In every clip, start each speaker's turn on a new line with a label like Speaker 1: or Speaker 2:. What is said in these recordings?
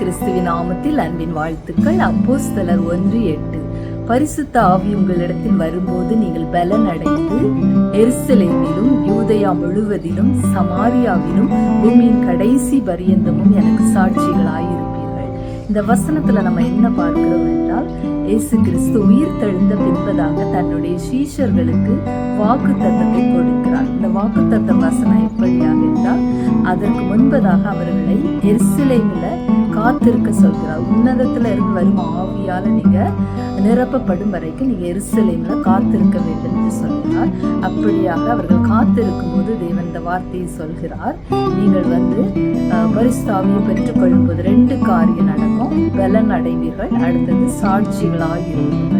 Speaker 1: கிறிஸ்துவின் நாமத்தில் அன்பின் வாழ்த்துக்கள். அப்போஸ்தலர் ஒன்று எட்டு. பரிசுத்த ஆவி உங்களிடத்தில் வரும்போது நீங்கள் பலன் அடைந்து எருசலேமிலும் யூதயா முழுவதிலும் சமாரியாவிலும் பூமியின் கடைசி பரியந்தமும் எனக்கு சாட்சிகளாயிருப்பீர்கள். இந்த வசனத்துல நம்ம என்ன பார்க்கிறோம் என்றால் இயேசு கிறிஸ்து உயிர் தெழுந்த பின்பதாக தன்னுடைய சீஷர்களுக்கு வாக்கு தத்தத்தை கொடுக்கிறார். இந்த வாக்கு தத்த வசனம் எப்படியாக என்றால் அதற்கு முன்பதாக அவர்களை எருசலேமில காத்திருக்க சொல்கிறார். உன்னதத்தில் இருந்து வரும் ஆவியால் நீங்கள் நிரப்பப்படும் வரைக்கும் நீங்கள் எருசலேம்ல காத்திருக்க வேண்டும் என்று சொல்கிறார். அப்படியாக அவர்கள் காத்திருக்கும் போது தேவன் இந்த வார்த்தையை சொல்கிறார். நீங்கள் வந்து அஹ், பரிசுத்தாவியை பெற்றுக்கொள்ளும் போது ரெண்டு காரியம் நடக்கும். பலன் அடைவீர்கள் அடுத்தது சாட்சிகளாக இருப்பீர்கள்.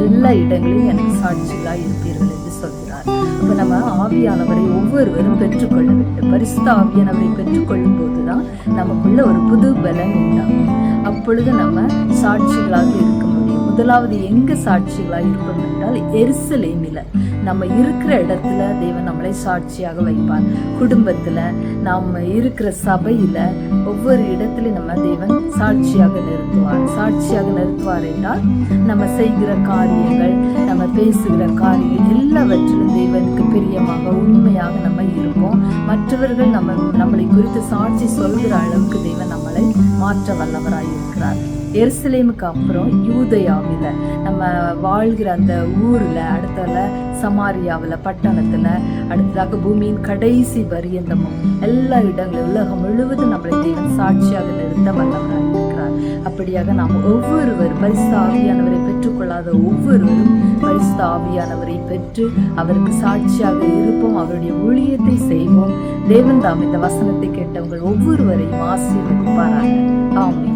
Speaker 1: எல்லா இடங்களிலும் எனக்கு சாட்சிகளாக இருப்பீர்கள் என்று சொல்கிறார். அப்போ நம்ம ஆவியானவரை ஒவ்வொருவரும் பெற்றுக்கொள்ள வேண்டும் பரிசுத்த ஆவியானவரை பெற்றுக்கொள்ளும் போது தான் நமக்குள்ள ஒரு புது பலன் உண்டாகும். அப்பொழுது நம்ம சாட்சிகளாக இருக்க முடியும். முதலாவது எங்கே சாட்சிகளாக இருப்போம் என்றால் எருசலேமில. நம்ம இருக்கிற இடத்துல தேவன் நம்மளை சாட்சியாக வைப்பார். குடும்பத்தில் நம்ம இருக்கிற சபையில் ஒவ்வொரு இடத்திலும் நம்ம தேவன் சாட்சியாக நிறுத்துவார். சாட்சியாக நிறுத்துவார் என்றால் நம்ம செய்கிற காரியங்கள் நம்ம பேசுகிற காரியம் எல்லாவற்றிலும் தேவனுக்கு பிரியமாக உண்மையாக நம்ம இருப்போம். மற்றவர்கள் நம்ம நம்மளை குறித்து சாட்சி சொல்கிற அளவுக்கு தேவன் நம்மளை மாற்ற வல்லவராக இருக்கிறார் எருசலேமுக்கு அப்புறம் யூதயாவில் நம்ம வாழ்கிற அந்த ஊரில் அடுத்தல சமாரியாவில் பட்டணத்தில் அடுத்ததாக பூமியின் கடைசி பரியந்தமும் எல்லா இடங்களும் உலகம் முழுவதும் நம்மளை தேவன் சாட்சியாக நிறுத்த வல்லவராக இருக்கிறார். அப்படியாக நாம் ஒவ்வொருவரும் பரிசுத்த ஆவியானவரை பெற்றுக்கொள்ளாத ஒவ்வொருவரும் பரிசுத்த ஆவியானவரை பெற்று அவருக்கு சாட்சியாக இருப்போம் அவருடைய ஊழியத்தை செய்வோம். தேவன் தாம் இந்த வசனத்தை கேட்டவங்கள் ஒவ்வொருவரையும் ஆசீர்வதிப்பாராக. ஆமென்.